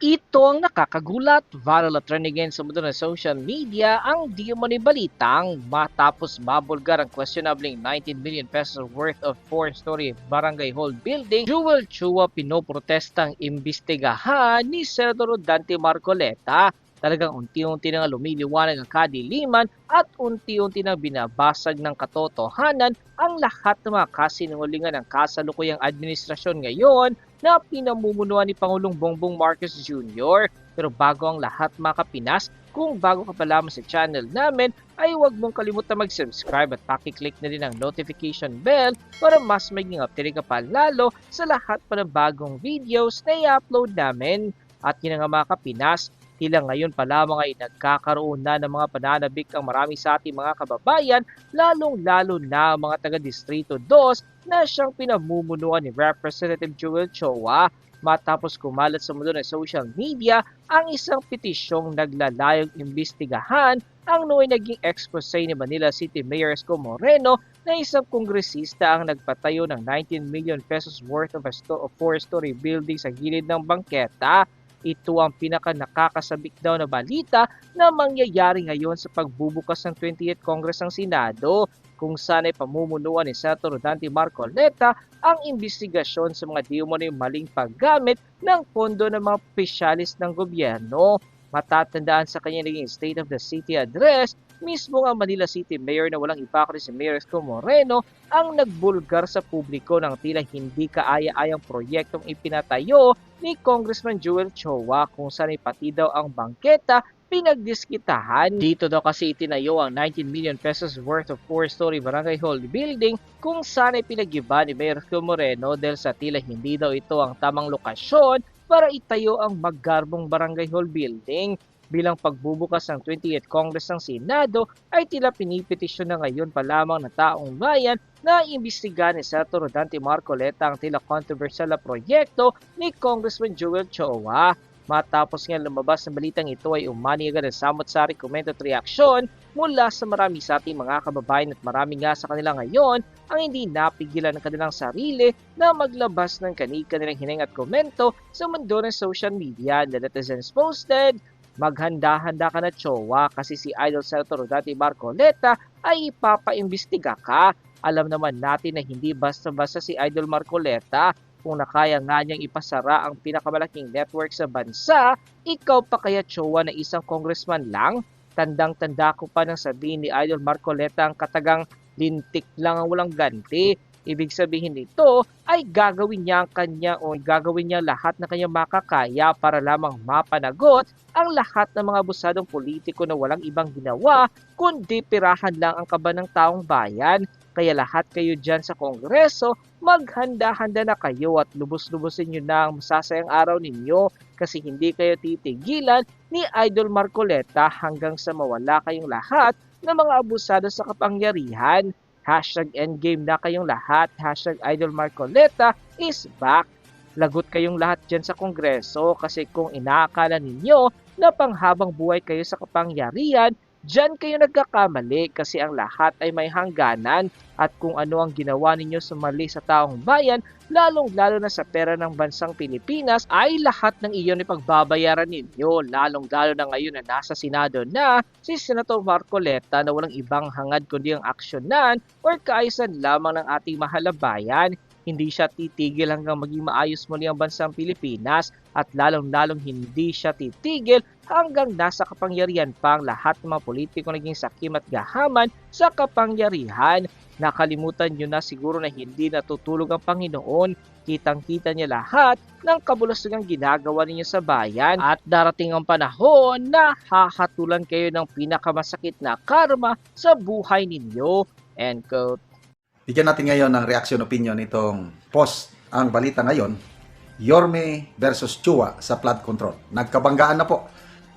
Ito ang nakakagulat, viral at trending sa mundo ng social media ang di balitang matapos mabulgar ang questionabling 19 million pesos worth of four-story barangay hall building, Jewel Chua pinoprotestang imbestigahan ni Senador Dante Marcoleta. Talagang unti-unti na lumiliwanag ang kadiliman at unti-unti na binabasag ng katotohanan ang lahat ng mga kasinungalingan ng kasalukuyang administrasyon ngayon na pinamumunuan ni Pangulong Bongbong Marcos Jr. Pero bago ang lahat mga kapinas, kung bago ka pa lamang sa channel namin, ay huwag mong kalimutan mag-subscribe at pakiclick na rin ang notification bell para mas maging updated ka pa lalo sa lahat pa ng bagong videos na i-upload namin. At yun nga mga kapinas, tila ngayon pa lamang ay nagkakaroon na ng mga pananabik ang marami sa ating mga kababayan, lalong-lalo na ang mga taga-distrito 2 na siyang pinamumunuan ni Representative Joel Choa matapos kumalat sa mundo ng social media ang isang petisyong naglalayong imbestigahan ang nooy naging expose ni Manila City Mayor Esco Moreno na isang kongresista ang nagpatayo ng 19 million pesos worth of a sto- four-story building sa gilid ng bangketa. Ito ang pinaka nakakasabik daw na balita na mangyayari ngayon sa pagbubukas ng 28th Congress ng Senado kung saan ay pamumunuan ni Senator Dante Marcoleta ang investigasyon sa mga di umano'y maling paggamit ng pondo ng mga opisyalis ng gobyerno. Matatandaan sa kanyang naging State of the City address, mismo ang Manila City Mayor na walang iba kundi si Mayor Esco Moreno ang nagbulgar sa publiko ng tila hindi kaaya-ayang proyektong ipinatayo ni Congressman Joel Chowa kung saan ay pati daw ang bangketa pinagdiskitahan. Dito daw kasi itinayo ang 19 million pesos worth of four-story barangay hall building kung saan ay pinagiba ni Mayor Phil Moreno dahil sa tila hindi daw ito ang tamang lokasyon para itayo ang maggarbong barangay hall building. Bilang pagbubukas ng 28th Congress ng Senado ay tila pinipetisyon na ngayon pa lamang ng taong bayan na imbestiga ni Senator Dante Marcoleta ang tila controversial na proyekto ni Congressman Joel Choa. Matapos nga lumabas ng balitang ito ay umani agad ang samot-sari komento at reaksyon mula sa marami sa ating mga kababayan at marami nga sa kanila ngayon ang hindi napigilan ng kanilang sarili na maglabas ng kani-kanilang hineng at komento sa mundo ng social media. The netizens posted, maghanda-handa ka na chowa kasi si Idol Senator Dati Marcoleta ay ipapaimbestiga ka. Alam naman natin na hindi basta-basta si Idol Marcoleta kung nakaya nga niyang ipasara ang pinakamalaking network sa bansa, ikaw pa kaya chowa na isang congressman lang? Tandang-tanda ko pa nang sabihin ni Idol Marcoleta ang katagang lintik lang ang walang ganti. Ibig sabihin nito ay gagawin niya ang kanya o gagawin niya lahat na kanyang makakaya para lamang mapanagot ang lahat ng mga abusadong politiko na walang ibang ginawa kundi pirahan lang ang kaba ng taong bayan. Kaya lahat kayo dyan sa Kongreso, maghanda-handa na kayo at lubos-lubosin nyo na ang masasayang araw ninyo kasi hindi kayo titigilan ni Idol Marcoleta hanggang sa mawala kayong lahat ng mga abusado sa kapangyarihan. Hashtag endgame na kayong lahat. Hashtag Idol Marcoleta is back. Lagot kayong lahat dyan sa Kongreso kasi kung inaakala ninyo na panghabang buhay kayo sa kapangyarihan, Diyan kayo nagkakamali kasi ang lahat ay may hangganan at kung ano ang ginawa ninyo sa mali sa taong bayan, lalong-lalo na sa pera ng bansang Pilipinas, ay lahat ng iyon ipagbabayaran ninyo, lalong-lalo na ngayon na nasa Senado na si Senator Marcoleta na walang ibang hangad kundi ang aksyonan or kaayusan lamang ng ating mahal na bayan. Hindi siya titigil hanggang maging maayos muli ang bansang Pilipinas at lalong-lalong hindi siya titigil hanggang nasa kapangyarihan pa lahat ng mga politiko naging sakim at gahaman sa kapangyarihan. Nakalimutan nyo na siguro na hindi natutulog ang Panginoon. Kitang-kita niya lahat ng kabulastugang ginagawa ninyo sa bayan at darating ang panahon na hahatulan kayo ng pinakamasakit na karma sa buhay ninyo. End quote. Bigyan natin ngayon ng reaction opinion itong post. Ang balita ngayon, Yorme versus Chua sa flood control. Nagkabanggaan na po.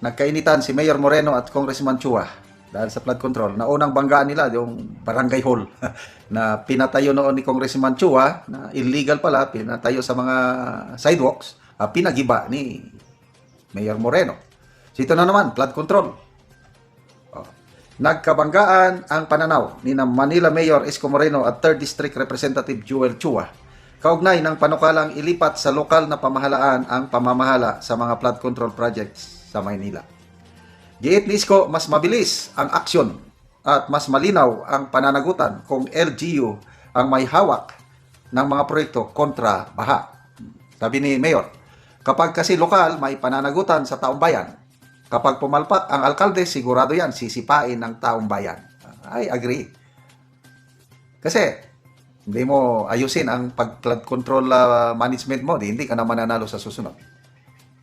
Nagkainitan si Mayor Moreno at Congressman Chua dahil sa flood control. Naunang banggaan nila yung barangay hall na pinatayo noon ni Congressman Chua na illegal pala, pinatayo sa mga sidewalks, ah, pinagiba ni Mayor Moreno. So ito na naman, flood control. Oh. Nagkabanggaan ang pananaw ni na Manila Mayor Isko Moreno at 3rd District Representative Joel Chua kaugnay ng panukalang ilipat sa lokal na pamahalaan ang pamamahala sa mga flood control projects sa Maynila. Giit ni Isko, mas mabilis ang aksyon at mas malinaw ang pananagutan kung LGU ang may hawak ng mga proyekto kontra baha. Sabi ni Mayor, kapag kasi lokal, may pananagutan sa taong bayan. Kapag pumalpak ang alkalde, sigurado yan, sisipain ng taong bayan. I agree. Kasi, hindi mo ayusin ang pag-flood control ah, management mo, di, hindi ka na mananalo sa susunod.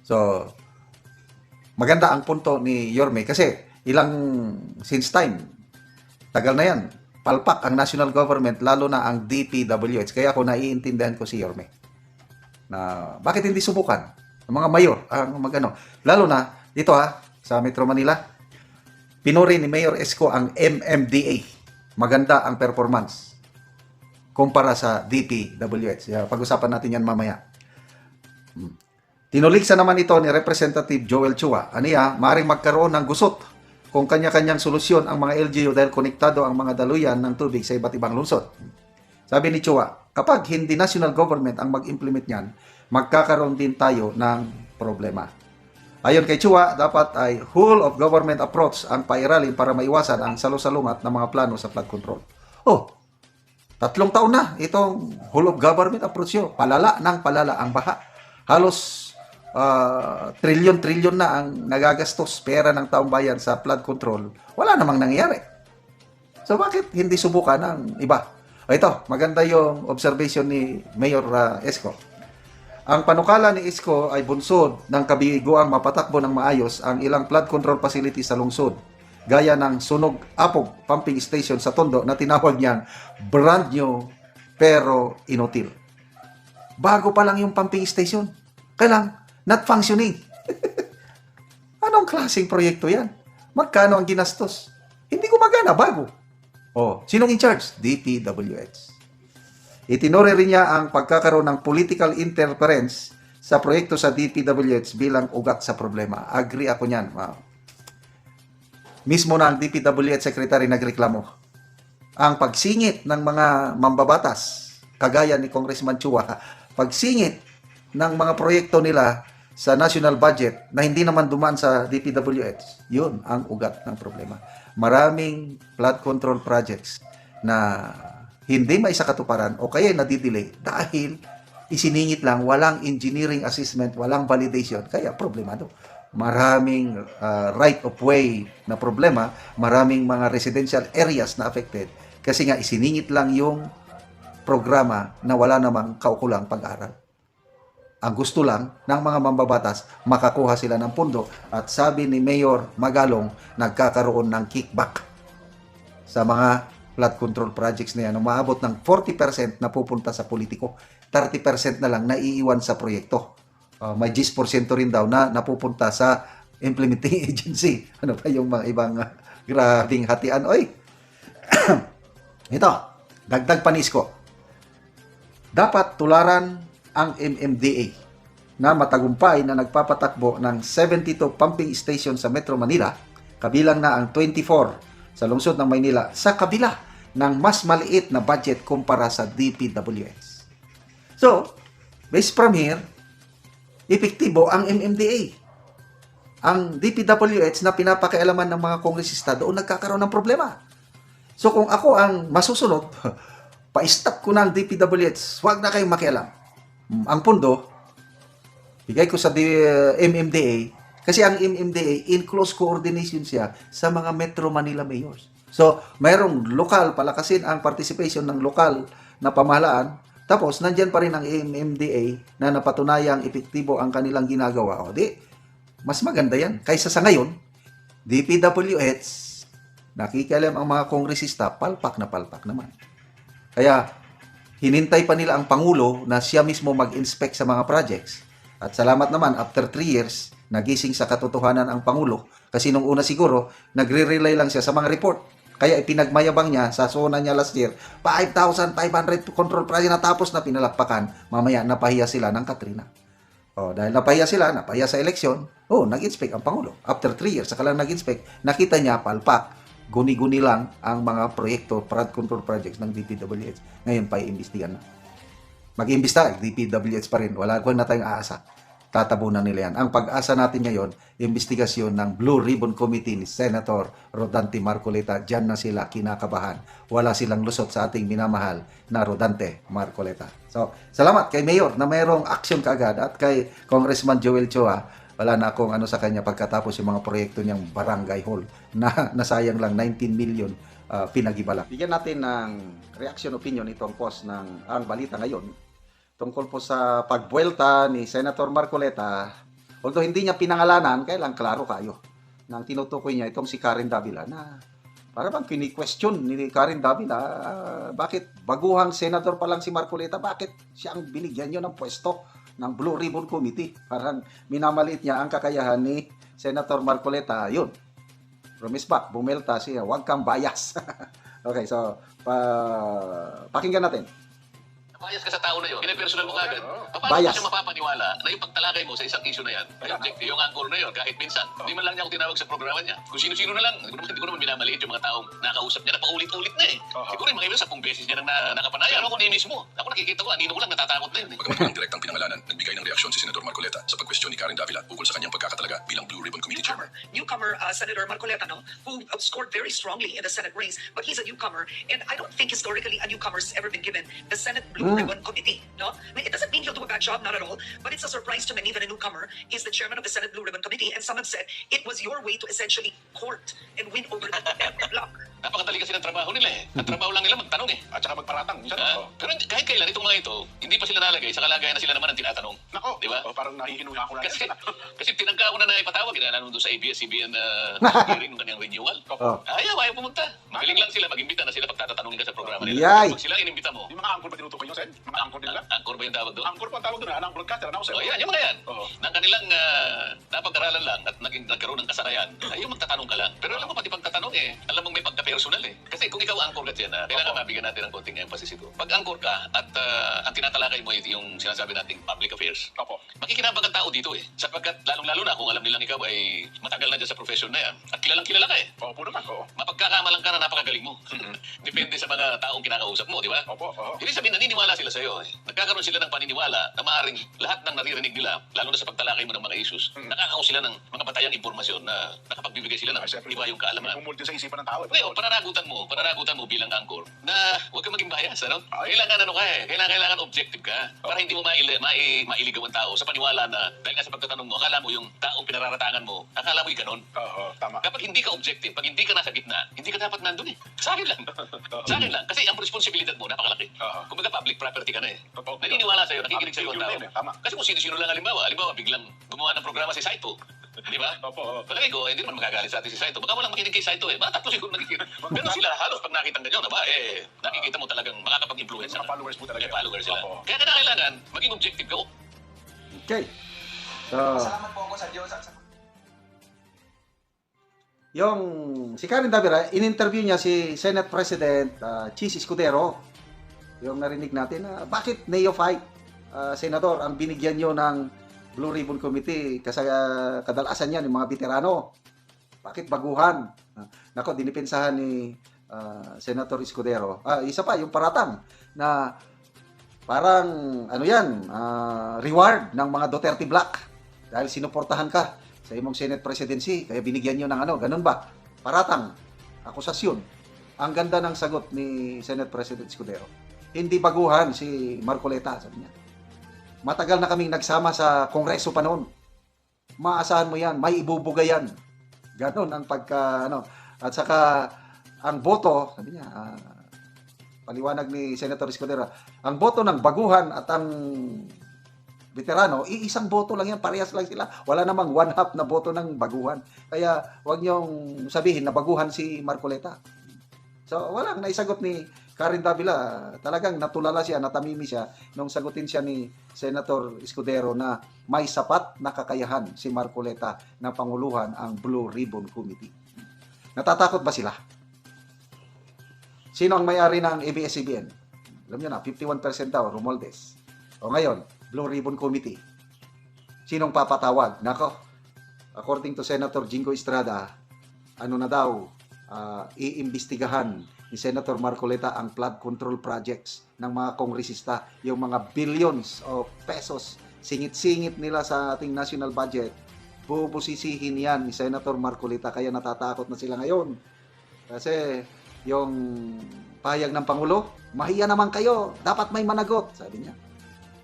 So, maganda ang punto ni Yorme kasi ilang since time, tagal na yan, palpak ang national government, lalo na ang DPWH. Kaya ako naiintindihan ko si Yorme na bakit hindi subukan ng mga mayor ang magano lalo na dito ha sa Metro Manila pinuri ni Mayor Esco ang MMDA maganda ang performance kumpara sa DPWH pag-usapan natin yan mamaya. Hmm. Tinuliksa naman ito ni Representative Joel Chua. Aniya, maring magkaroon ng gusot kung kanya-kanyang solusyon ang mga LGU dahil konektado ang mga daluyan ng tubig sa iba't ibang lungsod. Sabi ni Chua, kapag hindi national government ang mag-implement niyan, magkakaroon din tayo ng problema. Ayon kay Chua, dapat ay whole of government approach ang pairalin para maiwasan ang salusalungat ng mga plano sa flood control. Oh, tatlong taon na itong whole of government approach yun. Palala ng palala ang baha. Halos ah, trilyon-trilyon na ang nagagastos pera ng taong bayan sa flood control. Wala namang nangyayari. So bakit hindi subukan ng iba? O ito, maganda yung observation ni Mayor ah, Esco. Ang panukala ni Esco ay bunsod ng kabiguang mapatakbo ng maayos ang ilang flood control facility sa lungsod. Gaya ng Sunog Apog Pumping Station sa Tondo na tinawag niyang brand new pero inutil. Bago pa lang yung pumping station. Kailang not functioning. Anong klaseng proyekto yan? Magkano ang ginastos? Hindi gumagana, bago. Oh, sinong in charge? DPWH. Itinuri rin niya ang pagkakaroon ng political interference sa proyekto sa DPWH bilang ugat sa problema. Agree ako niyan. Wow. Mismo na ang DPWH Secretary nagreklamo. Ang pagsingit ng mga mambabatas, kagaya ni Congressman Chua, pagsingit ng mga proyekto nila sa national budget na hindi naman dumaan sa DPWH, yun ang ugat ng problema. Maraming flood control projects na hindi may sa katuparan o kaya nadidelay dahil isiningit lang, walang engineering assessment, walang validation, kaya problemado. Maraming uh, right of way na problema, maraming mga residential areas na affected kasi nga isiningit lang yung programa na wala namang kaukulang pag-aral. Ang gusto lang ng mga mambabatas, makakuha sila ng pundo at sabi ni Mayor Magalong, nagkakaroon ng kickback sa mga flood control projects na yan. Umaabot ng 40% na pupunta sa politiko, 30% na lang naiiwan sa proyekto. Uh, may 10% rin daw na napupunta sa implementing agency. Ano pa yung mga ibang uh, grabing hatian? Oy! Ito, dagdag panis ko. Dapat tularan ang MMDA na matagumpay na nagpapatakbo ng 72 pumping station sa Metro Manila, kabilang na ang 24 sa lungsod ng Maynila, sa kabila ng mas maliit na budget kumpara sa DPWH. So, based from here, epektibo ang MMDA. Ang DPWH na pinapakialaman ng mga kongresista doon nagkakaroon ng problema. So kung ako ang masusunod, pa-stop ko ng DPWH, huwag na kayong makialam. Ang pundo, bigay ko sa D- MMDA, kasi ang MMDA, in close coordination siya sa mga Metro Manila mayors. So, mayroong lokal, palakasin ang participation ng lokal na pamahalaan, tapos, nandyan pa rin ang MMDA na napatunayang epektibo ang kanilang ginagawa. O di, mas maganda yan. Kaysa sa ngayon, DPWH, nakikialam ang mga kongresista, palpak na palpak naman. Kaya, hinintay pa nila ang Pangulo na siya mismo mag-inspect sa mga projects. At salamat naman, after 3 years, nagising sa katotohanan ang Pangulo. Kasi nung una siguro, nagre-rely lang siya sa mga report. Kaya ipinagmayabang niya sa zona niya last year, 5,500 control project na tapos na pinalakpakan. Mamaya, napahiya sila ng Katrina. Oh, dahil napahiya sila, napahiya sa eleksyon, oh, nag-inspect ang Pangulo. After 3 years, saka lang nag-inspect, nakita niya palpak, guni-guni lang ang mga proyekto, flood control projects ng DPWH. Ngayon pa iimbestigan na. mag-imbista, DPWH pa rin. Wala ko na tayong aasa. Tatabunan nila yan. Ang pag-asa natin ngayon, investigasyon ng Blue Ribbon Committee ni Senator Rodante Marcoleta. Diyan na sila kinakabahan. Wala silang lusot sa ating minamahal na Rodante Marcoleta. So, salamat kay Mayor na mayroong action kaagad at kay Congressman Joel Chua. Wala na akong ano sa kanya pagkatapos yung mga proyekto niyang barangay hall na nasayang lang 19 million uh, pinagibala. Bigyan natin ng reaction opinion itong post ng ang balita ngayon tungkol po sa pagbuelta ni Senator Marcoleta. Although hindi niya pinangalanan, kaya lang klaro kayo nang tinutukoy niya itong si Karen Davila na para bang kini-question ni Karen Davila, ah, bakit baguhang senator pa lang si Marcoleta, bakit siya ang binigyan niyo ng pwesto ng Blue Ribbon Committee? Parang minamaliit niya ang kakayahan ni Senator Marcoleta. Yun, promise back, bumelta siya, huwag kang bias. okay, so, pa, pakinggan natin. Bias ka sa tao na yun, pinapersonal mo kagad. Paano Bias. mo siya mapapaniwala na yung pagtalakay mo sa isang issue na yan, ay objective, yung anchor na yun, kahit minsan, hindi man lang niya ako tinawag sa programa niya. Kung sino-sino na lang, hindi ko naman, hindi ko naman minamaliit yung mga taong nakausap niya na paulit-ulit na eh. Siguro yung mga iba sa beses niya nang na, nakapanaya. Ano ko ni mismo? Ako nakikita ko, anino ko lang natatakot na yun eh. Bagamat walang direktang pinangalanan, nagbigay ng reaksyon si Senator Marcoleta sa pagkwestiyon ni Karen Davila ukol sa kanyang pagkakatalaga bilang Blue Ribbon Committee Chairman. newcomer, newcomer uh, Senator Marcoleta, no, who uh, scored very strongly in the Senate race, but he's a newcomer, and I don't think historically a newcomer's ever been given the Senate Blue Mm. Ribbon Committee. No, I mean it doesn't mean he'll do a bad job, not at all. But it's a surprise to many that a newcomer is the chairman of the Senate Blue Ribbon Committee, and some have said it was your way to essentially court and win over the block. Napakadali kasi ng trabaho nila eh. Ang trabaho lang nila magtanong eh. At saka magparatang. Minsan, oh. pero kahit kailan itong mga ito, hindi pa sila nalagay sa kalagayan na sila naman ang tinatanong. Nako, Di ba? oh, parang nahihinuya ko na. Kasi, kasi tinangka ko na na ipatawag, kinala nung doon sa ABS-CBN na hearing ng kanyang renewal. Oh. Ayaw, ayaw pumunta. Magaling lang sila, mag-imbita na sila pagtatanungin ka sa programa nila. Yay! Pag sila inimbita mo, Yung mga angkor ba tinutukoy nyo, Sen? Angkor lang? angkor ba yung tawag doon? Angkor po ang tawag doon, anong broadcaster, announcer. Oh, yan, yung mga yan. Oo. Nang kanilang uh, napag-aralan lang at naging nagkaroon ng kasanayan, ay yung magtatanong ka lang. Pero alam mo, pati pagtatanong eh, alam mo may pagka-personal eh. Kasi kung ikaw angkor ka dyan, ah, kailangan mabigyan natin ng konting emphasis ito. Pag angkor ka at ah, ang tinatalakay mo yung sinasabi nating public affairs, Opo. makikinabang ang tao dito eh. Sapagkat lalong-lalo na kung alam nilang ikaw ay matagal na dyan sa profession na yan at kilalang kilala ka eh. Opo naman, oo. Mapagkakamalang ka na napakagaling mo. Depende sa mga taong kinakausap mo, di ba? Opo, oo. Ibig sabihin, naniniwala sila sa'yo. Eh. Nagkakaroon sila ng paniniwala na maaaring lahat ng naririnig nila, lalo na sa pagtalakay mo ng mga issues, nakakaw sila ng mga batayang impormasyon na nakapagbibigay sila ng iba yung kaalaman. Bumult din sa isipan ng tao. eh. Ngayon, pananagutan mo, pananagutan mo bilang angkor na huwag kang maging bias, ano? Ay. Kailangan ano ka eh, kailangan, kailangan objective ka para hindi mo maili, mai, mailigaw ang tao sa paniwala na dahil nga sa pagtatanong mo, akala mo yung taong pinararatangan mo, akala mo yung ganon. Oo, tama. Kapag hindi ka objective, pag hindi ka nasa gitna, hindi ka dapat nandun eh. Sa akin lang. Sa akin lang. Kasi ang responsibilidad mo, napakalaki. Oo. Kumbaga public property ka na eh. Totoo. Naniniwala sa'yo, nakikinig sa'yo ang tao. yun eh, tama. Kasi kung sino-sino lang halimbawa, halimbawa biglang gumawa ng programa si Saito. Di ba? Opo. Palagay ko, eh, hindi naman magagalit sa atin si Saito. Baka walang makinig kay Saito eh. Mga tatlo siguro nakikinig. Pero sila, halos pag nakita ganyan, aba, eh, nakikita mo talagang makakapag-influence. Mga followers mo talaga. May followers sila. Opo. Kaya kailangan, maging objective ka. Okay. So, Salamat po ako sa Diyos at sa yung si Karen Davila, in-interview niya si Senate President uh, Chis Escudero. Yung narinig natin na bakit neophyte uh, senador ang binigyan niyo ng Blue Ribbon Committee kasi uh, kadalasan yan yung mga veterano. Bakit baguhan? Uh, nako, dinipensahan ni uh, Senator Escudero. Ah, isa pa, yung paratang na parang ano yan, ah, reward ng mga Duterte Black dahil sinuportahan ka sa imong Senate presidency, kaya binigyan nyo ng ano, ganun ba? Paratang, akusasyon. Ang ganda ng sagot ni Senate President Escudero. Hindi baguhan si Marcoleta, sabi niya. Matagal na kaming nagsama sa kongreso pa noon. Maasahan mo yan, may ibubuga yan. Ganon ang pagka, ano. At saka, ang boto, sabi niya, ah, paliwanag ni Senator Escudero, ang boto ng baguhan at ang veterano, iisang boto lang yan, parehas lang sila. Wala namang one half na boto ng baguhan. Kaya wag niyong sabihin na baguhan si Marcoleta. So walang naisagot ni Karen Davila. Talagang natulala siya, natamimi siya nung sagutin siya ni Senator Escudero na may sapat na kakayahan si Marcoleta na panguluhan ang Blue Ribbon Committee. Natatakot ba sila? Sino ang may-ari ng ABS-CBN? Alam niyo na, 51% daw, Romualdez. O ngayon, Blue Ribbon Committee. Sinong papatawag? Nako, according to Senator Jingo Estrada, ano na daw, ah, iimbestigahan ni Senator Marcoleta ang flood control projects ng mga kongresista, yung mga billions of pesos, singit-singit nila sa ating national budget, bubusisihin yan ni Senator Marcoleta, kaya natatakot na sila ngayon. Kasi yung payag ng Pangulo, mahiya naman kayo, dapat may managot, sabi niya.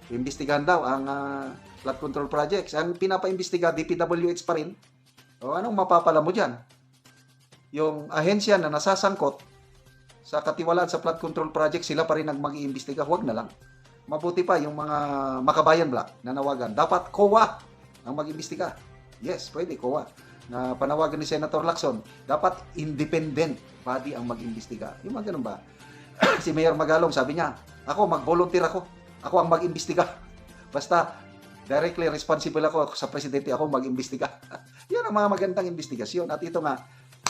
Imbestigahan daw ang ah, flood control projects. Ang pinapaimbestiga, DPWH pa rin. O anong mapapala mo dyan? Yung ahensya na nasasangkot sa katiwalaan sa flood control project, sila pa rin ang mag-iimbestiga. Huwag na lang. Mabuti pa yung mga makabayan black na nawagan. Dapat COA ang mag-imbestiga. Yes, pwede COA. Na panawagan ni Senator Lacson, dapat independent body ang mag-imbestiga. Yung mga ganun ba? si Mayor Magalong, sabi niya, ako, mag-volunteer ako. Ako ang mag-imbestiga. Basta, directly responsible ako sa presidente, ako mag-imbestiga. Yan ang mga magandang investigasyon. At ito nga,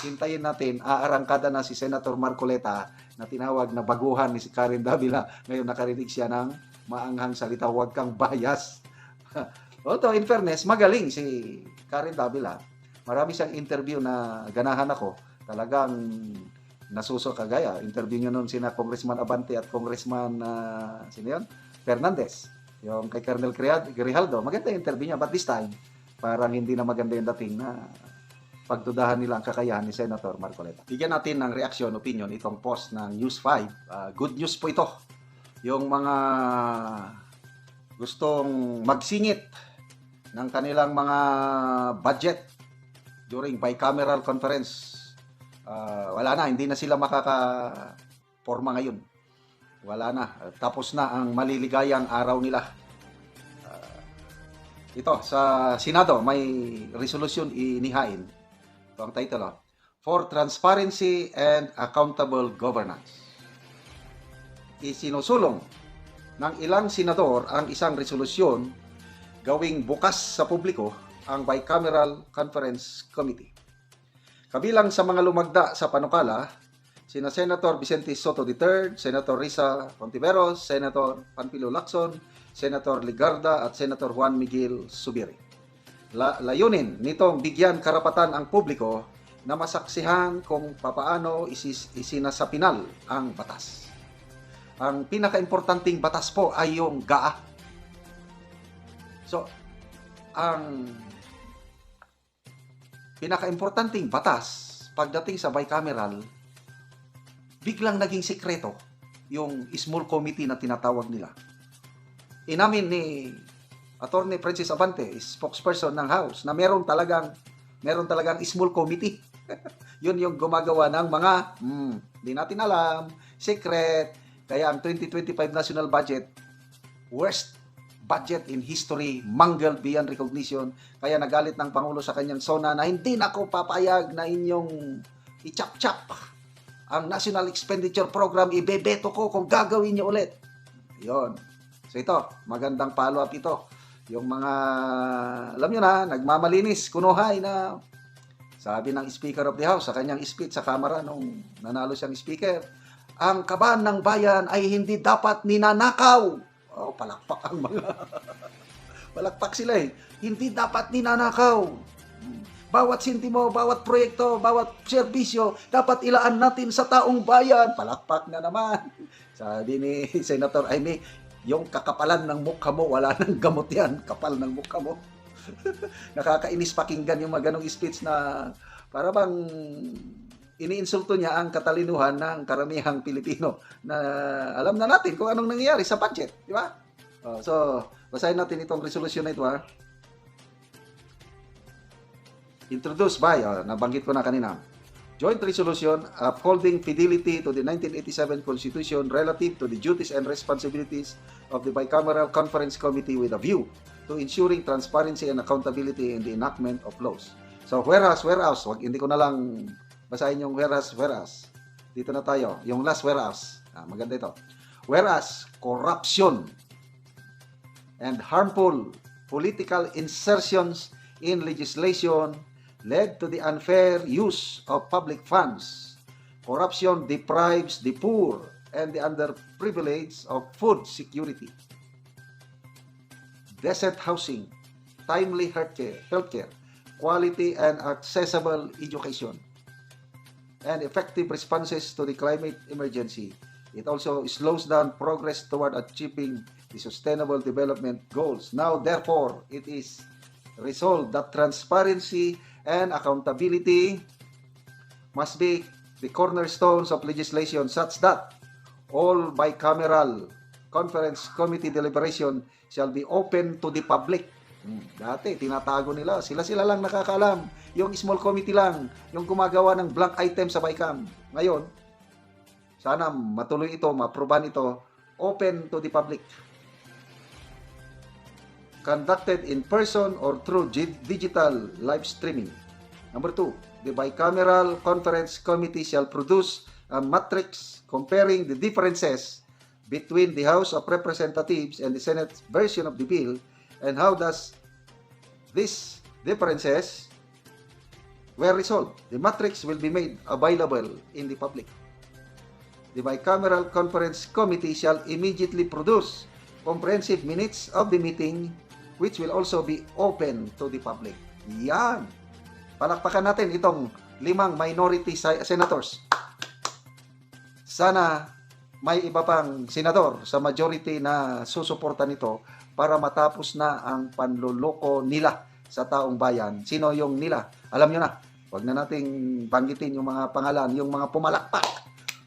hintayin natin, aarangkada na si Senator Marcoleta na tinawag na baguhan ni si Karen Davila. Ngayon nakarinig siya ng maanghang salita, huwag kang bias. Although, in fairness, magaling si Karen Davila. Marami siyang interview na ganahan ako. Talagang nasuso kagaya. Interview niya noon sina Congressman Abante at Congressman, ah, sino yun? Fernandez. Yung kay Colonel Grijaldo. Maganda yung interview niya. But this time, parang hindi na maganda yung dating na pagdudahan nila ang kakayahan ni Senator Marcoleta. Bigyan natin ng reaksyon, opinion itong post ng News 5. Ah, good news po ito. Yung mga gustong magsingit ng kanilang mga budget during bicameral conference. Ah, wala na, hindi na sila makaka-forma ngayon. Wala na. Tapos na ang maliligayang araw nila. Ah, ito, sa Senado, may resolution inihain. Ito ang title, oh. For Transparency and Accountable Governance. Isinusulong ng ilang senador ang isang resolusyon gawing bukas sa publiko ang Bicameral Conference Committee. Kabilang sa mga lumagda sa panukala, sina Senator Vicente Soto III, Senator Risa Contiveros, Senator Panfilo Lacson, Senator Ligarda at Senator Juan Miguel Subiri. La- layunin nitong bigyan karapatan ang publiko na masaksihan kung papaano isis- isinasapinal ang batas. Ang pinakaimportanting batas po ay yung GAA. So, ang pinakaimportanting batas pagdating sa bicameral, biglang naging sekreto yung small committee na tinatawag nila. Inamin ni Attorney Francis Abante, spokesperson ng House, na meron talagang meron talagang small committee. Yun yung gumagawa ng mga, hmm, di natin alam, secret. Kaya ang 2025 national budget, worst budget in history, mangled beyond recognition. Kaya nagalit ng Pangulo sa kanyang sona na hindi na ako papayag na inyong ichap-chap ang National Expenditure Program, ibebeto ko kung gagawin niyo ulit. Yon. So ito, magandang follow-up ito. Yung mga, alam nyo na, nagmamalinis, kunuhay na sabi ng Speaker of the House sa kanyang speech sa Kamara nung nanalo siyang Speaker, ang kaban ng bayan ay hindi dapat ninanakaw. Oh, palakpak ang mga palakpak sila eh. Hindi dapat ninanakaw. Bawat sintimo, bawat proyekto, bawat serbisyo, dapat ilaan natin sa taong bayan. Palakpak na naman. Sabi ni Senator Amy, yung kakapalan ng mukha mo, wala nang gamot yan. Kapal ng mukha mo. Nakakainis pakinggan yung mga speech na para bang iniinsulto niya ang katalinuhan ng karamihang Pilipino na alam na natin kung anong nangyayari sa budget, di ba? Oh, so, basahin natin itong resolution na ito ha. Introduced by, oh, nabanggit ko na kanina, Joint Resolution upholding fidelity to the 1987 Constitution relative to the duties and responsibilities of the Bicameral Conference Committee with a view to ensuring transparency and accountability in the enactment of laws. So, whereas, whereas, wag, hindi ko na lang basahin yung whereas, whereas. Dito na tayo. Yung last whereas. Ah, maganda ito. Whereas, corruption and harmful political insertions in legislation led to the unfair use of public funds. Corruption deprives the poor and the underprivileged of food security, decent housing, timely healthcare, healthcare quality and accessible education, and effective responses to the climate emergency. It also slows down progress toward achieving the Sustainable Development Goals. Now, therefore, it is resolved that transparency and accountability must be the cornerstones of legislation such that all bicameral conference committee deliberation shall be open to the public. Hmm, Dati, tinatago nila. Sila-sila lang nakakaalam. Yung small committee lang, yung gumagawa ng blank item sa BICAM. Ngayon, sana matuloy ito, maproban ito, open to the public. Conducted in person or through digital live streaming. Number two, the bicameral conference committee shall produce a matrix comparing the differences between the House of Representatives and the Senate version of the bill and how does these differences were resolved. The matrix will be made available in the public. The bicameral conference committee shall immediately produce comprehensive minutes of the meeting which will also be open to the public. Yan. Palakpakan natin itong limang minority senators. Sana may iba pang senador sa majority na susuporta nito para matapos na ang panluloko nila sa taong bayan. Sino yung nila? Alam nyo na. Huwag na nating banggitin yung mga pangalan, yung mga pumalakpak.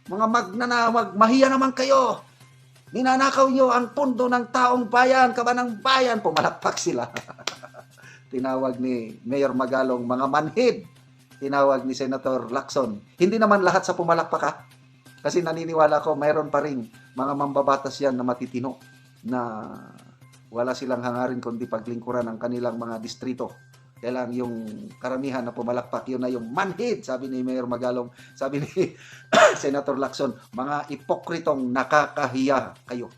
Mga magnanawag, mahiya naman kayo. Ninanakaw nyo ang pundo ng taong bayan, kabanang bayan. Pumalakpak sila. Tinawag ni Mayor Magalong mga manhid. Tinawag ni Senator Lacson. Hindi naman lahat sa pumalakpak ha. Kasi naniniwala ko mayroon pa rin mga mambabatas yan na matitino na wala silang hangarin kundi paglingkuran ng kanilang mga distrito. Kaya lang yung karamihan na pumalakpak, yun na yung manhid, sabi ni Mayor Magalong, sabi ni Senator Lacson, mga ipokritong nakakahiya kayo.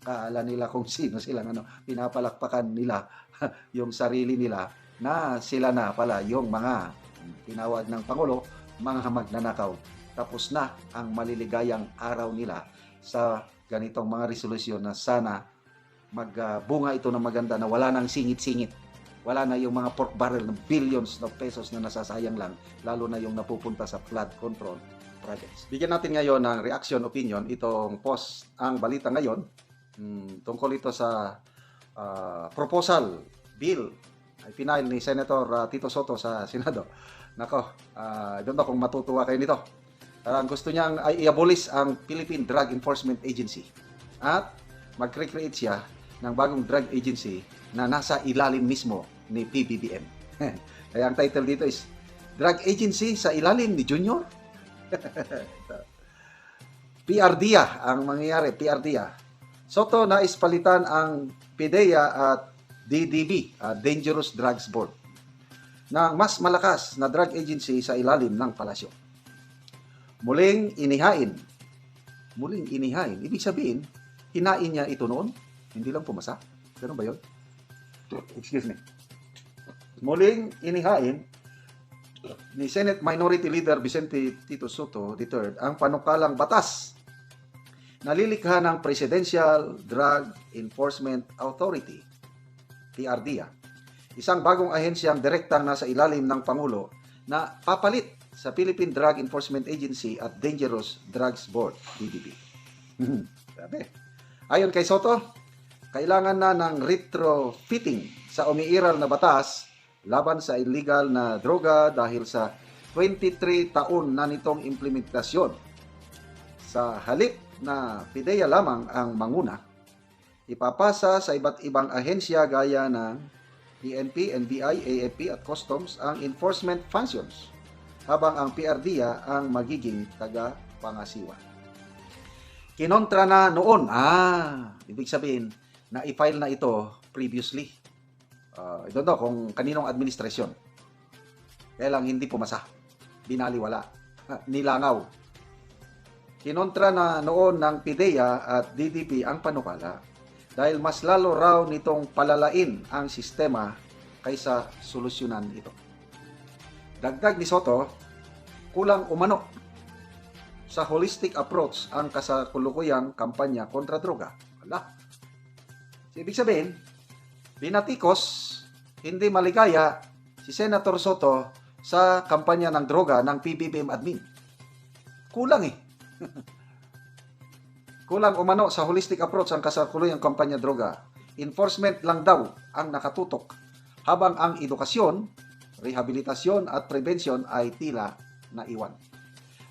Kaala nila kung sino silang ano, pinapalakpakan nila yung sarili nila na sila na pala yung mga tinawag ng Pangulo, mga magnanakaw. Tapos na ang maliligayang araw nila sa ganitong mga resolusyon na sana magbunga ito ng maganda na wala nang singit-singit. Wala na yung mga pork barrel ng billions of pesos na nasasayang lang, lalo na yung napupunta sa flood control projects. Bigyan natin ngayon ng reaction opinion itong post ang balita ngayon mm, tungkol ito sa ah, proposal bill ay final ni Senator ah, Tito Soto sa Senado. Nako, uh, don't know kung matutuwa kayo nito. Parang gusto niyang i-abolish ang Philippine Drug Enforcement Agency at mag-recreate siya ng bagong drug agency na nasa ilalim mismo ni PBBM. Kaya ang title dito is Drug Agency sa ilalim ni Junior? PRDA ang mangyayari, PRDA. Soto nais palitan ang PDEA at DDB, ah, Dangerous Drugs Board, ng mas malakas na drug agency sa ilalim ng palasyo. Muling inihain. Muling inihain. Ibig sabihin, hinain niya ito noon. Hindi lang pumasa. Ganun ba yun? Excuse me. Muling inihain ni Senate Minority Leader Vicente Tito Soto III ang panukalang batas na lilikha ng Presidential Drug Enforcement Authority, PRDA. Isang bagong ahensyang direktang nasa ilalim ng Pangulo na papalit sa Philippine Drug Enforcement Agency at Dangerous Drugs Board, DDB. Sabi. Ayon kay Soto, kailangan na ng retrofitting sa umiiral na batas laban sa illegal na droga dahil sa 23 taon na nitong implementasyon. Sa halip na PIDEA lamang ang manguna, ipapasa sa iba't ibang ahensya gaya ng PNP, NBI, AFP at Customs ang enforcement functions habang ang PRDA ang magiging taga-pangasiwa. Kinontra na noon, ah, ibig sabihin, na i-file na ito previously. Uh, I don't know kung kaninong administrasyon. Kaya lang hindi pumasa. Binaliwala. Nilangaw. Kinontra na noon ng PIDEA at DDP ang panukala dahil mas lalo raw nitong palalain ang sistema kaysa solusyonan ito. Dagdag ni Soto, kulang umano sa holistic approach ang kasakulukuyang kampanya kontra droga. Wala. So, ibig sabihin, binatikos, hindi maligaya si Senator Soto sa kampanya ng droga ng PBBM admin. Kulang eh. Kulang umano sa holistic approach ang kasalukuyang kampanya droga. Enforcement lang daw ang nakatutok habang ang edukasyon, rehabilitasyon at prevention ay tila naiwan.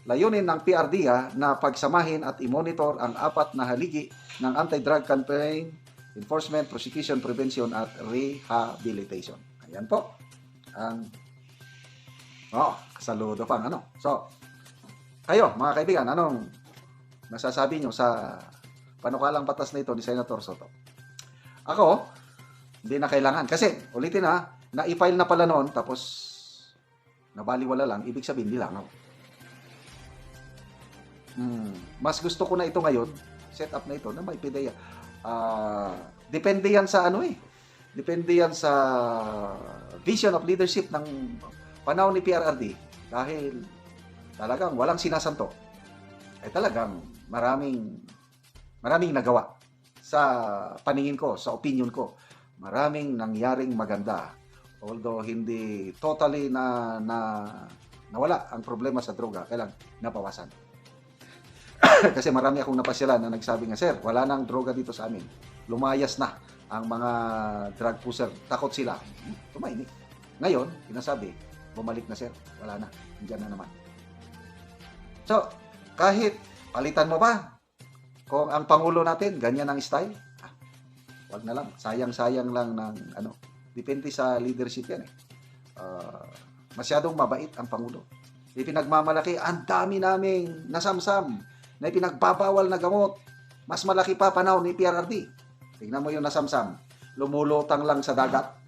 Layunin ng PRDA na pagsamahin at i-monitor ang apat na haligi ng anti-drug campaign, enforcement, prosecution, prevention at rehabilitation. Ayan po. Ang Oh, saludo pang ano. So, kayo, mga kaibigan, anong masasabi nyo sa panukalang batas na ito ni Senator Soto? Ako, hindi na kailangan. Kasi, ulitin ha, na-file na pala noon, tapos nabaliwala lang, ibig sabihin, nilangaw. Hmm, mas gusto ko na ito ngayon, set up na ito, na may PDEA. Ah, depende yan sa ano eh. Depende yan sa vision of leadership ng panahon ni PRRD dahil talagang walang sinasanto. Ay talagang maraming maraming nagawa sa paningin ko, sa opinion ko. Maraming nangyaring maganda. Although hindi totally na, na nawala ang problema sa droga, kailang napawasan. Kasi marami akong napasyalan na nagsabi nga, Sir, wala nang droga dito sa amin. Lumayas na ang mga drug pusher. Takot sila. Tumahimik. Ngayon, sinasabi, bumalik na sir. Wala na. Diyan na naman. So, kahit palitan mo pa, kung ang Pangulo natin, ganyan ang style, ah, wag na lang. Sayang-sayang lang ng ano. Depende sa leadership yan eh. Ah, masyadong mabait ang Pangulo. Ipinagmamalaki, ang dami naming nasamsam na ipinagbabawal na gamot. Mas malaki pa panahon ni PRRD. Tingnan mo yung nasamsam. Lumulutang lang sa dagat.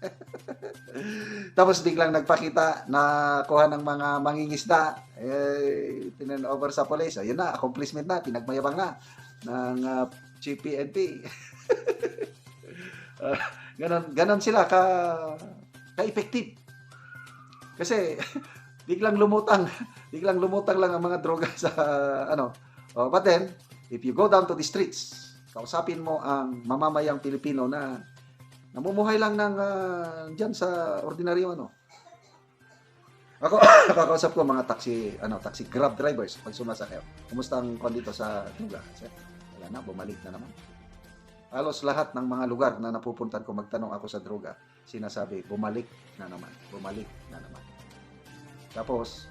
Tapos biglang nagpakita na kuha ng mga mangingisda, eh, tinan over sa police. Ayun na, accomplishment na, pinagmayabang na ng uh, Chief PNP. Ah, ganon, ganon sila ka, ka-effective. Kasi biglang lumutang, biglang lumutang lang ang mga droga sa ano. Oh, but then, if you go down to the streets, kausapin mo ang mamamayang Pilipino na namumuhay lang ng uh, diyan sa ordinaryo ano. Ako nakakausap ko mga taxi ano taxi grab drivers pag sumasakay. Kumusta ang kon dito sa droga? Wala na bumalik na naman. Halos lahat ng mga lugar na napupuntan ko magtanong ako sa droga, sinasabi bumalik na naman, bumalik na naman. Tapos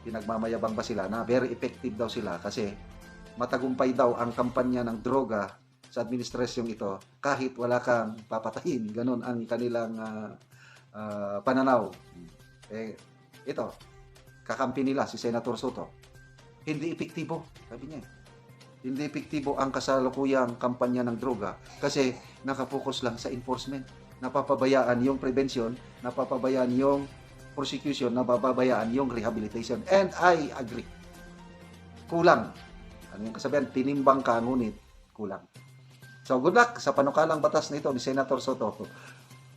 pinagmamayabang ba sila na very effective daw sila kasi matagumpay daw ang kampanya ng droga sa administrasyong ito kahit wala kang papatayin. Ganon ang kanilang ah, ah, pananaw. Eh, ito, kakampi nila si Senator Soto. Hindi epektibo, sabi niya. Hindi epektibo ang kasalukuyang kampanya ng droga kasi nakapokus lang sa enforcement. Napapabayaan yung prevention, napapabayaan yung prosecution, napapabayaan yung rehabilitation. And I agree. Kulang. Ano yung kasabihan? Tinimbang ka, ngunit kulang. So, good luck sa panukalang batas nito ni Senator Soto,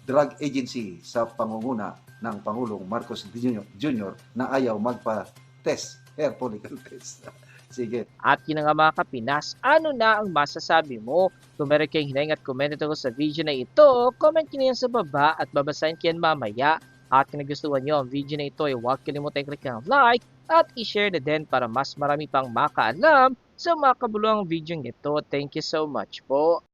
drug agency sa pangunguna ng Pangulong Marcos Jr. Na ayaw magpa-test, hair follicle test. Sige. At yun na nga mga kapinas, ano na ang masasabi mo? Meron kayong hinahing at comment ko sa video na ito, comment nyo na sa baba at babasahin ko mamaya. At kung nagustuhan nyo ang video na ito, ay huwag kalimutan i-click ang like at i-share na din para mas marami pang makaalam sa mga kabuluhang video nito. Thank you so much po.